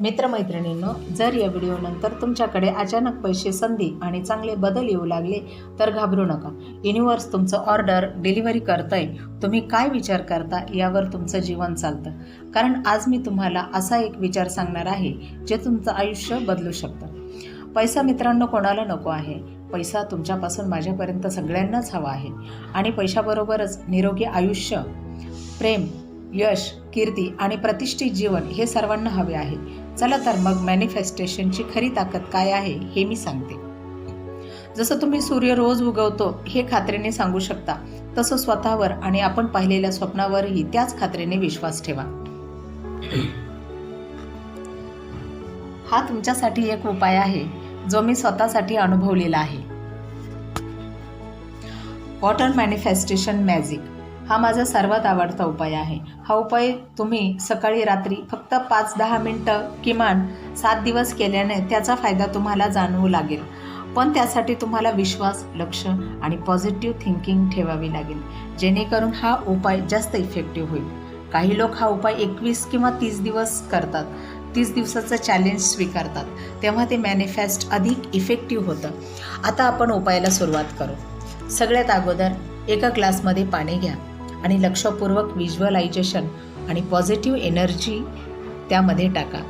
मित्रमैत्रिणींनो जर या व्हिडिओनंतर तुमच्याकडे अचानक पैसे संधी आणि चांगले बदल येऊ लागले तर घाबरू नका. युनिवर्स तुमचं ऑर्डर डिलिव्हरी करतंय. तुम्ही काय विचार करता यावर तुमचं जीवन चालतं. कारण आज मी तुम्हाला असा एक विचार सांगणार आहे जे तुमचं आयुष्य बदलू शकतं. पैसा मित्रांनो कोणाला नको आहे? पैसा तुमच्यापासून माझ्यापर्यंत सगळ्यांनाच हवा आहे. आणि पैशाबरोबरच निरोगी आयुष्य प्रेम यश कीर्ती आणि प्रतिष्ठित जीवन हे सर्वांना हवे आहे. चला तर मग मॅनिफेस्टेशनची खरी ताकद काय आहे हे मी सांगते. जसं तुम्ही सूर्य रोज उगवतो हे खात्रीने सांगू शकता. तसं स्वतःवर आणि आपण पाहिलेल्या स्वप्नावरही त्याच खात्रीने विश्वास ठेवा. हा तुमच्यासाठी एक उपाय आहे जो मी स्वतःसाठी अनुभवलेला आहे. वॉटर मॅनिफेस्टेशन मॅजिक हा माझा सर्वात आवडता उपाय आहे. हा उपाय तुम्ही सकाळी रात्री फक्त पाच दहा मिनटं किमान सात दिवस केल्याने त्याचा फायदा तुम्हाला जाणवू लागेल. पण त्यासाठी तुम्हाला विश्वास लक्ष आणि पॉझिटिव्ह थिंकिंग ठेवावी लागेल. जेणेकरून हा उपाय जास्त इफेक्टिव्ह होईल. काही लोक हा उपाय एकवीस किंवा तीस दिवस करतात. तीस दिवसाचं चॅलेंज स्वीकारतात. तेव्हा ते मॅनिफेस्ट अधिक इफेक्टिव्ह होतं. आता आपण उपायाला सुरुवात करू. सगळ्यात अगोदर एका ग्लासमध्ये पाणी घ्या. आणि लक्षपूर्वक व्हिज्युअलायझेशन आणि पॉझिटिव्ह एनर्जी त्यामध्ये टाका.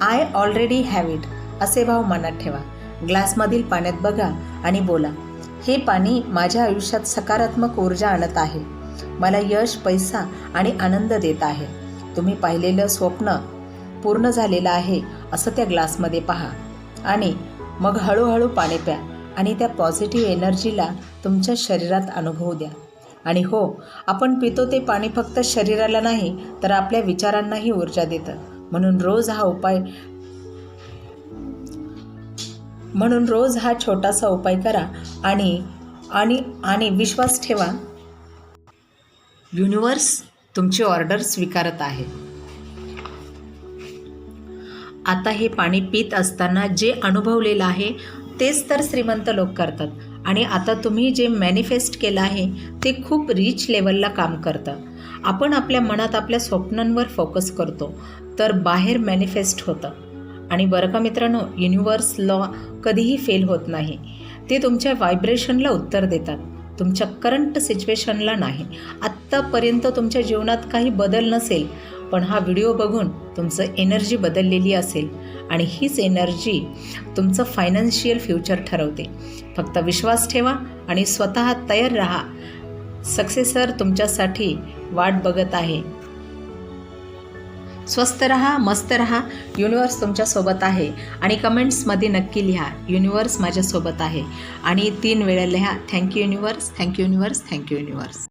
आय ऑलरेडी हॅव इट असे भाव मनात ठेवा. ग्लासमधील पाण्यात बघा आणि बोला हे पाणी माझ्या आयुष्यात सकारात्मक ऊर्जा आणत आहे. मला यश पैसा आणि आनंद देत आहे. तुम्ही पाहिलेलं स्वप्न पूर्ण झालेलं आहे असं त्या ग्लासमध्ये पहा. आणि मग हळूहळू पाणी प्या. आणि त्या पॉझिटिव्ह एनर्जीला तुमच्या शरीरात अनुभवू द्या. आणि हो आपण पितो ते पाणी फक्त शरीराला नाही तर आपल्या विचारांनाही ऊर्जा देतं. म्हणून रोज हा उपाय म्हणून रोज हा छोटासा उपाय करा आणि आणि आणि विश्वास ठेवा. युनिवर्स तुमची ऑर्डर स्वीकारत आहे. आता हे पाणी पित असताना जे अनुभवलेलं आहे तेच तर श्रीमंत लोक करतात. आणि आता तुम्ही जे मॅनिफेस्ट केलं आहे ते खूप रिच लेवलला काम करतं. आपण आपल्या मनात आपल्या स्वप्नांवर फोकस करतो तर बाहेर मॅनिफेस्ट होतं. आणि बरं का मित्रांनो युनिवर्स लॉ कधीही फेल होत नाही. ते तुमच्या व्हायब्रेशनला उत्तर देतात. तुमच्या करंट सिच्युएशनला नाही. आत्तापर्यंत तुमच्या जीवनात काही बदल नसेल पण हा व्हिडिओ बघून तुमचं एनर्जी बदललेली असेल. आणि हीच एनर्जी तुमचं फायनान्शियल फ्युचर ठरवते. फक्त विश्वास ठेवा आणि स्वतः तयार राहा. सक्सेसर तुमच्यासाठी वाट बघत आहे. स्वस्त रहा मस्त रहा युनिवर्स तुमच्यासोबत आहे. आणि कमेंट्समध्ये नक्की लिहा युनिवर्स माझ्यासोबत आहे. आणि तीन वेळा लिहा thank you universe thank you universe thank you universe